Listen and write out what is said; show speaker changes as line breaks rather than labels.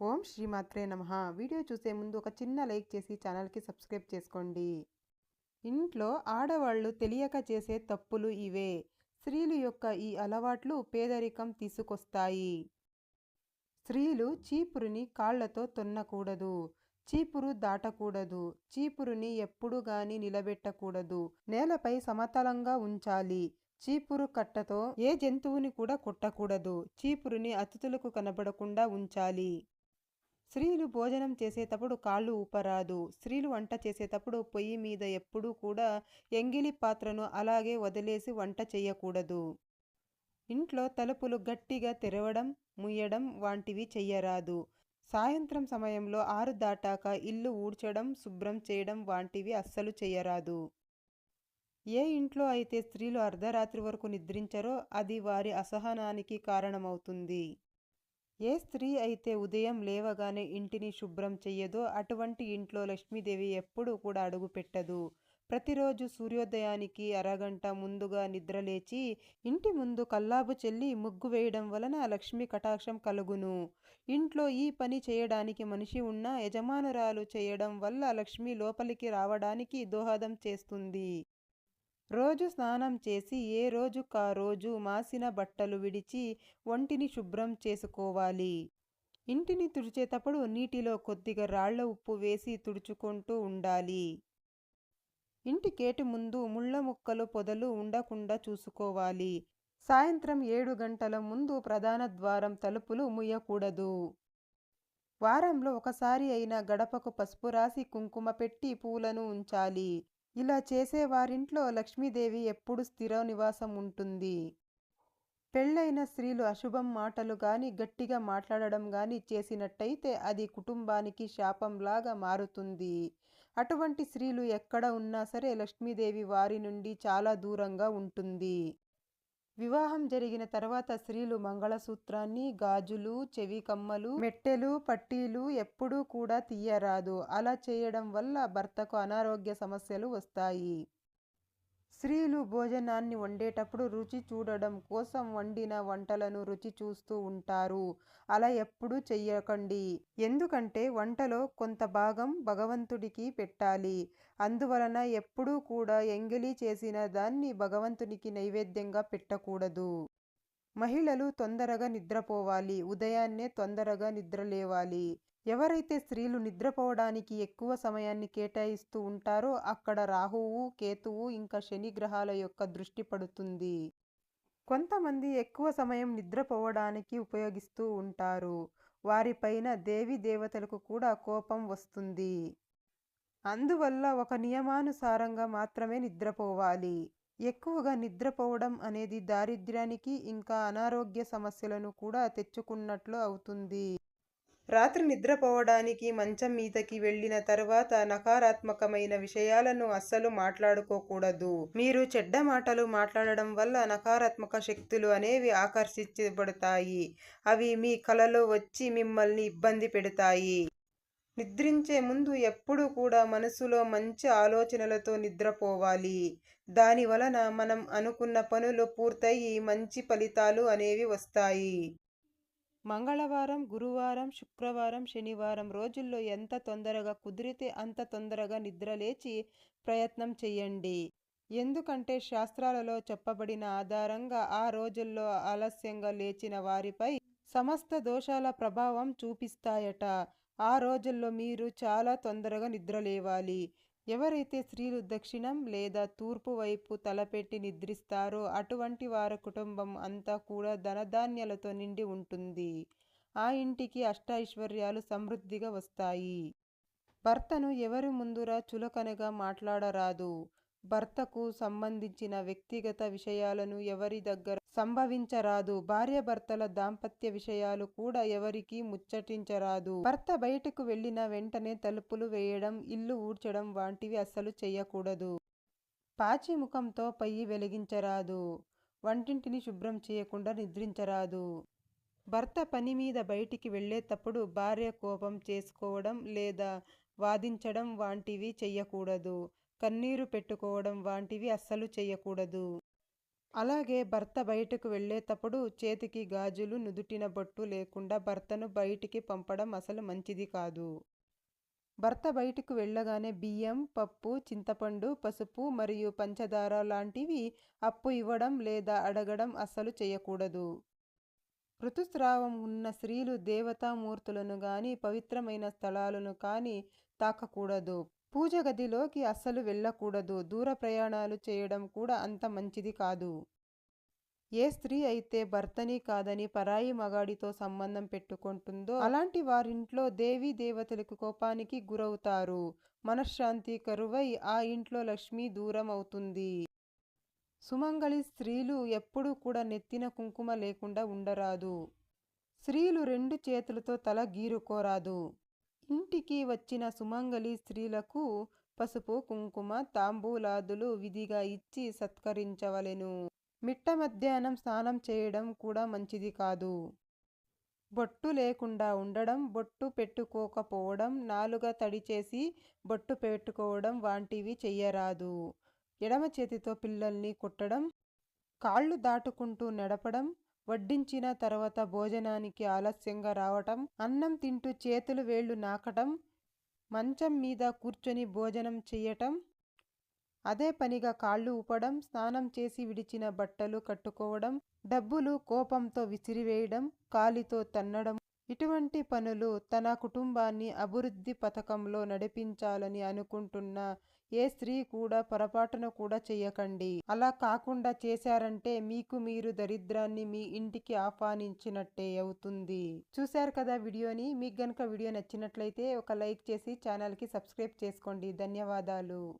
ఓం శ్రీమాత్రే నమ. వీడియో చూసే ముందు ఒక చిన్న లైక్ చేసి ఛానల్కి సబ్స్క్రైబ్ చేసుకోండి. ఇంట్లో ఆడవాళ్ళు తెలియక చేసే తప్పులు ఇవే. స్త్రీలు యొక్క ఈ అలవాట్లు పేదరికం తీసుకొస్తాయి. స్త్రీలు చీపురుని కాళ్ళతో తొన్నకూడదు. చీపురు దాటకూడదు. చీపురుని ఎప్పుడు గాని నిలబెట్టకూడదు. నేలపై సమతలంగా ఉంచాలి. చీపురు కట్టతో ఏ జంతువుని కూడా కొట్టకూడదు. చీపురుని అతిథులకు కనబడకుండా ఉంచాలి. స్త్రీలు భోజనం చేసేటప్పుడు కాళ్ళు ఊపరాదు. స్త్రీలు వంట చేసేటప్పుడు పొయ్యి మీద ఎప్పుడూ కూడా ఎంగిలి పాత్రను అలాగే వదిలేసి వంట చేయకూడదు. ఇంట్లో తలుపులు గట్టిగా తెరవడం ముయ్యడం వంటివి చెయ్యరాదు. సాయంత్రం సమయంలో ఆరు దాటాక ఇల్లు ఊడ్చడం శుభ్రం చేయడం వంటివి అస్సలు చేయరాదు ఏ ఇంట్లో అయితే స్త్రీలు అర్ధరాత్రి వరకు నిద్రించరో అది వారి అసహనానికి కారణమవుతుంది. ఏ స్త్రీ అయితే ఉదయం లేవగానే ఇంటిని శుభ్రం చెయ్యదో అటువంటి ఇంట్లో లక్ష్మీదేవి ఎప్పుడూ కూడా అడుగు పెట్టదు ప్రతిరోజు సూర్యోదయానికి అరగంట ముందుగా నిద్రలేచి ఇంటి ముందు కల్లాపు చెల్లి ముగ్గు వేయడం వలన లక్ష్మి కటాక్షం కలుగును. ఇంట్లో ఈ పని చేయడానికి మనిషి ఉన్న యజమానురాలు చేయడం వల్ల లక్ష్మి లోపలికి రావడానికి దోహదం చేస్తుంది. రోజు స్నానం చేసి ఏ రోజు కా రోజు మాసిన బట్టలు విడిచి ఒంటిని శుభ్రం చేసుకోవాలి. ఇంటిని తుడిచేటప్పుడు నీటిలో కొద్దిగా రాళ్ళ ఉప్పు వేసి తుడుచుకుంటూ ఉండాలి. ఇంటి గేటు ముందు ముళ్ళ ముక్కలు పొదలు ఉండకుండా చూసుకోవాలి. సాయంత్రం ఏడు గంటల ముందు ప్రధాన ద్వారం తలుపులు ముయ్యకూడదు. వారంలో ఒకసారి అయినా గడపకు పసుపు రాసి కుంకుమ పెట్టి పూలను ఉంచాలి. ఇలా చేసే వారింట్లో లక్ష్మీదేవి ఎప్పుడు స్థిర నివాసం ఉంటుంది. పెళ్ళైన స్త్రీలు అశుభం మాటలు కానీ గట్టిగా మాట్లాడడం కానీ చేసినట్టయితే అది కుటుంబానికి శాపంలాగా మారుతుంది. అటువంటి స్త్రీలు ఎక్కడ ఉన్నా సరే లక్ష్మీదేవి వారి నుండి చాలా దూరంగా ఉంటుంది. వివాహం జరిగిన తర్వాత స్త్రీలు మంగళసూత్రాన్ని గాజులు చెవి కమ్మలు మెట్టెలు పట్టీలు ఎప్పుడూ కూడా తీయరాదు. అలా చేయడం వల్ల భర్తకు అనారోగ్య సమస్యలు వస్తాయి. స్త్రీలు భోజనాన్ని వండేటప్పుడు రుచి చూడడం కోసం వండిన వంటలను రుచి చూస్తూ ఉంటారు. అలా ఎప్పుడూ చెయ్యకండి. ఎందుకంటే వంటలో కొంత భాగం భగవంతుడికి పెట్టాలి. అందువలన ఎప్పుడూ కూడా ఎంగిలి చేసిన దాన్ని భగవంతునికి నైవేద్యంగా పెట్టకూడదు. మహిళలు తొందరగా నిద్రపోవాలి. ఉదయాన్నే తొందరగా నిద్రలేవాలి. ఎవరైతే స్త్రీలు నిద్రపోవడానికి ఎక్కువ సమయాన్ని కేటాయిస్తూ ఉంటారో అక్కడ రాహువు కేతువు ఇంకా శని గ్రహాల యొక్క దృష్టి పడుతుంది. కొంతమంది ఎక్కువ సమయం నిద్రపోవడానికి ఉపయోగిస్తూ ఉంటారు. వారిపైన దేవి దేవతలకు కూడా కోపం వస్తుంది. అందువల్ల ఒక నియమానుసారంగా మాత్రమే నిద్రపోవాలి. ఎక్కువగా నిద్రపోవడం అనేది దారిద్ర్యానికి ఇంకా అనారోగ్య సమస్యలను కూడా తెచ్చుకున్నట్లు అవుతుంది. రాత్రి నిద్రపోవడానికి మంచం మీదకి వెళ్ళిన తర్వాత నకారాత్మకమైన విషయాలను అస్సలు మాట్లాడుకోకూడదు. మీరు చెడ్డ మాటలు మాట్లాడడం వల్ల నకారాత్మక శక్తులు అనేవి ఆకర్షించబడతాయి. అవి మీ కలలో వచ్చి మిమ్మల్ని ఇబ్బంది పెడతాయి. నిద్రించే ముందు ఎప్పుడూ కూడా మనసులో మంచి ఆలోచనలతో నిద్రపోవాలి. దాని వలన మనం అనుకున్న పనులు పూర్తయి మంచి ఫలితాలు అనేవి వస్తాయి. మంగళవారం గురువారం శుక్రవారం శనివారం రోజుల్లో ఎంత తొందరగా కుదిరితే అంత తొందరగా నిద్రలేచి ప్రయత్నం చేయండి ఎందుకంటే శాస్త్రాలలో చెప్పబడిన ఆధారంగా ఆ రోజుల్లో ఆలస్యంగా లేచిన వారిపై సమస్త దోషాల ప్రభావం చూపిస్తాయట. ఆ రోజుల్లో మీరు చాలా తొందరగా నిద్రలేవాలి. ఎవరైతే స్త్రీలు దక్షిణం లేదా తూర్పు వైపు తలపెట్టి నిద్రిస్తారో అటువంటి వారి కుటుంబం అంతా కూడా ధనధాన్యాలతో నిండి ఉంటుంది. ఆ ఇంటికి అష్టైశ్వర్యాలు సమృద్ధిగా వస్తాయి. భర్తను ఎవరి ముందురా చులకనగా మాట్లాడరాదు. భర్తకు సంబంధించిన వ్యక్తిగత విషయాలను ఎవరి దగ్గర సంభవించరాదు. భార్యాభర్తల దాంపత్య విషయాలు కూడా ఎవరికీ ముచ్చటించరాదు. భర్త బయటకు వెళ్ళిన వెంటనే తలుపులు వేయడం ఇల్లు ఊడ్చడం వంటివి అస్సలు చేయకూడదు పాచి ముఖంతో పయ్యి వెలిగించరాదు. వంటింటిని శుభ్రం చేయకుండా నిద్రించరాదు. భర్త పని మీద బయటికి వెళ్ళేటప్పుడు భార్య కోపం చేసుకోవడం లేదా వాదించడం వంటివి చెయ్యకూడదు. కన్నీరు పెట్టుకోవడం వంటివి అస్సలు చేయకూడదు అలాగే భర్త బయటకు వెళ్ళేటప్పుడు చేతికి గాజులు నుదుటిన బొట్టు లేకుండా భర్తను బయటికి పంపడం అసలు మంచిది కాదు. భర్త బయటకు వెళ్ళగానే బియ్యం పప్పు చింతపండు పసుపు మరియు పంచదార లాంటివి అప్పు ఇవ్వడం లేదా అడగడం అస్సలు చేయకూడదు. ఋతుస్రావం ఉన్న స్త్రీలు దేవతామూర్తులను కానీ పవిత్రమైన స్థలాలను కానీ తాకకూడదు. పూజ గదిలోకి అస్సలు వెళ్ళకూడదు. దూర ప్రయాణాలు చేయడం కూడా అంత మంచిది కాదు. ఏ స్త్రీ అయితే భర్తని కాదని పరాయి మగాడితో సంబంధం పెట్టుకుంటుందో అలాంటి వారింట్లో దేవీ దేవతలకు కోపానికి గురవుతారు. మనశ్శాంతి కరువై ఆ ఇంట్లో లక్ష్మి దూరం అవుతుంది. సుమంగళి స్త్రీలు ఎప్పుడూ కూడా నెత్తిన కుంకుమ లేకుండా ఉండరాదు. స్త్రీలు రెండు చేతులతో తల గీరుకోరాదు. ఇంటికి వచ్చిన సుమంగళి స్త్రీలకు పసుపు కుంకుమ తాంబూలాదులు విధిగా ఇచ్చి సత్కరించవలెను. మిట్ట మధ్యాహ్నం స్నానం చేయడం కూడా మంచిది కాదు. బొట్టు లేకుండా ఉండడం బొట్టు పెట్టుకోకపోవడం నాలుగ తడి చేసి బొట్టు పెట్టుకోవడం వంటివి చెయ్యరాదు. ఎడమ చేతితో పిల్లల్ని కొట్టడం కాళ్ళు దాటుకుంటూ నడపడం వడ్డించిన తర్వాత భోజనానికి ఆలస్యంగా రావటం అన్నం తింటూ చేతులు వేళ్ళు నాకటం మంచం మీద కూర్చొని భోజనం చెయ్యటం అదే పనిగా కాళ్ళు ఊపడం స్నానం చేసి విడిచిన బట్టలు కట్టుకోవడం డబ్బులు కోపంతో విసిరివేయడం కాలితో తన్నడం ఇటువంటి పనులు తన కుటుంబాన్ని అభివృద్ధి పథకంలో నడిపించాలని అనుకుంటున్న ఏ స్త్రీ కూడా పొరపాటున కూడా చేయకండి. అలా కాకుండా చేశారంటే మీకు మీరు దరిద్రాన్ని మీ ఇంటికి ఆహ్వానించినట్టే అవుతుంది. చూశారు కదా వీడియోని? మీకు గనక వీడియో నచ్చినట్లయితే ఒక లైక్ చేసి ఛానల్కి సబ్స్క్రైబ్ చేసుకోండి. ధన్యవాదాలు.